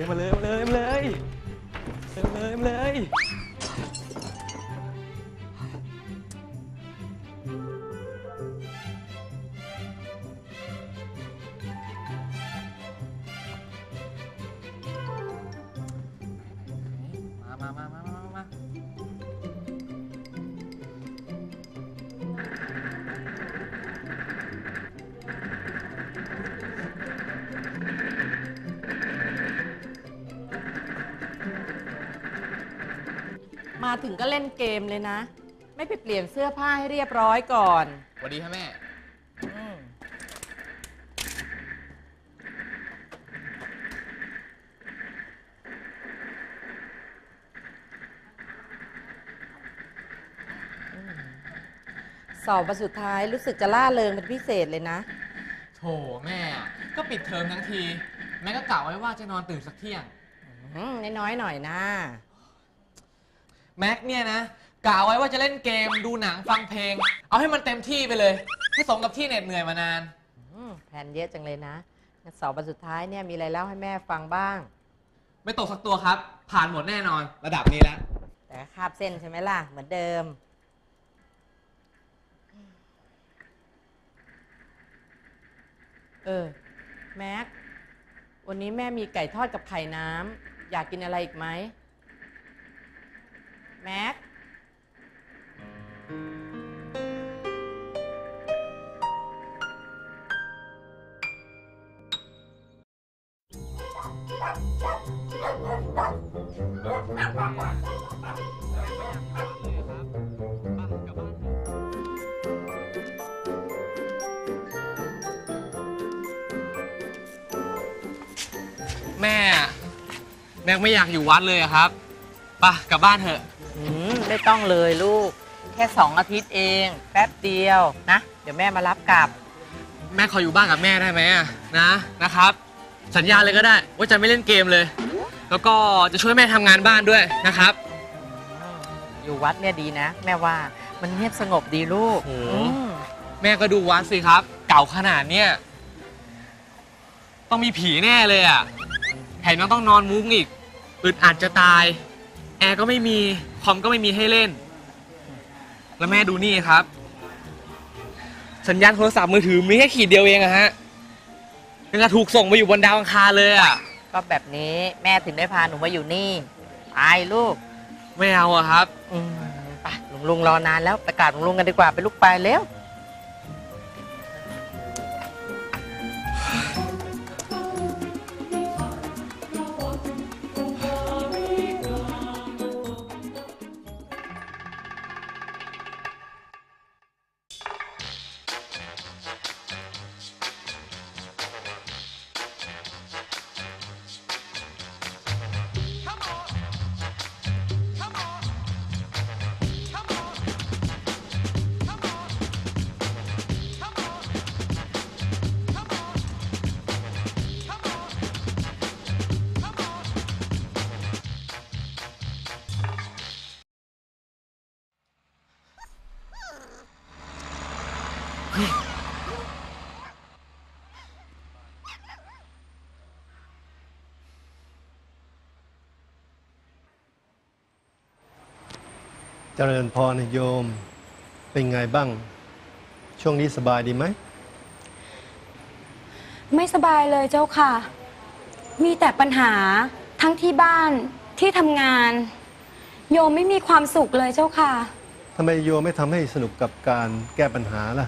เลยมาเลยมาเลยมาเลยมาเลยมาเลยมามามามา มามามาถึงก็เล่นเกมเลยนะ ไม่ไปเปลี่ยนเสื้อผ้าให้เรียบร้อยก่อน สวัสดีครับแม่ อืมอืมสอบวันสุดท้ายรู้สึกจะล่าเริงเป็นพิเศษเลยนะ โถแม่ ก็ปิดเทอมทั้งที แม่ก็กะไว้ว่าจะนอนตื่นสักเที่ยง อืมน้อยๆหน่อยนะ แม็กเนี่ยนะกะไว้ว่าจะเล่นเกมดูหนังฟังเพลง เอาให้มันเต็มที่ไปเลยให้สมกับที่เหน็ดเหนื่อยมานาน อืมแผนเยอะจังเลยนะงั้นสอบวันสุดท้ายเนี่ยมีอะไรเล่าให้แม่ฟังบ้าง ไม่ตกสักตัวครับ ผ่านหมดแน่นอน ระดับนี้แล้วแต่ก็คาบเส้นใช่ไหมล่ะ เหมือนเดิม เออ แม็ก วันนี้แม่มีไก่ทอดกับไข่น้ำ อยากกินอะไรอีกไหม แม็กแม่ แม็กไม่อยากอยู่วัดเลยอะครับไปะกลับบ้านเถอะ อืมไม่ต้องเลยลูก แค่สองอาทิตย์เอง แป๊บเดียวนะ เดี๋ยวแม่มารับกลับ แม่ขออยู่บ้านกับแม่ได้ไหมอะนะนะครับ สัญญาเลยก็ได้ ว่าจะไม่เล่นเกมเลย แล้วก็จะช่วยแม่ทำงานบ้านด้วยนะครับ อยู่วัดเนี่ยดีนะ แม่ว่ามันเงียบสงบดีลูกโอ้อืมแม่ก็ดูวัดสิครับ เก่าขนาดเนี้ยต้องมีผีแน่เลยอะแถมยังต้องนอนมุ้งอีกอึดอัดจะตาย แอร์ก็ไม่มี คอมก็ไม่มีให้เล่น แล้วแม่ดูนี่ครับ สัญญาณโทรศัพท์มือถือมีแค่ขีดเดียวเองอะฮะยังจะถูกส่งไปอยู่บนดาวอังคารเลยอะก็แบบนี้แม่ถึงได้พาหนูมาอยู่นี่ไปลูกไม่เอาอะครับ อืมไปลุงลุงรอนานแล้วไปกราบลุงลุงกันดีกว่าไปลูกไปเร็ว เจริญพรโยม เป็นไงบ้าง ช่วงนี้สบายดีไหม ไม่สบายเลยเจ้าค่ะ มีแต่ปัญหาทั้งที่บ้านที่ทำงาน โยมไม่มีความสุขเลยเจ้าค่ะ ทำไมโยมไม่ทำให้สนุกกับการแก้ปัญหาล่ะ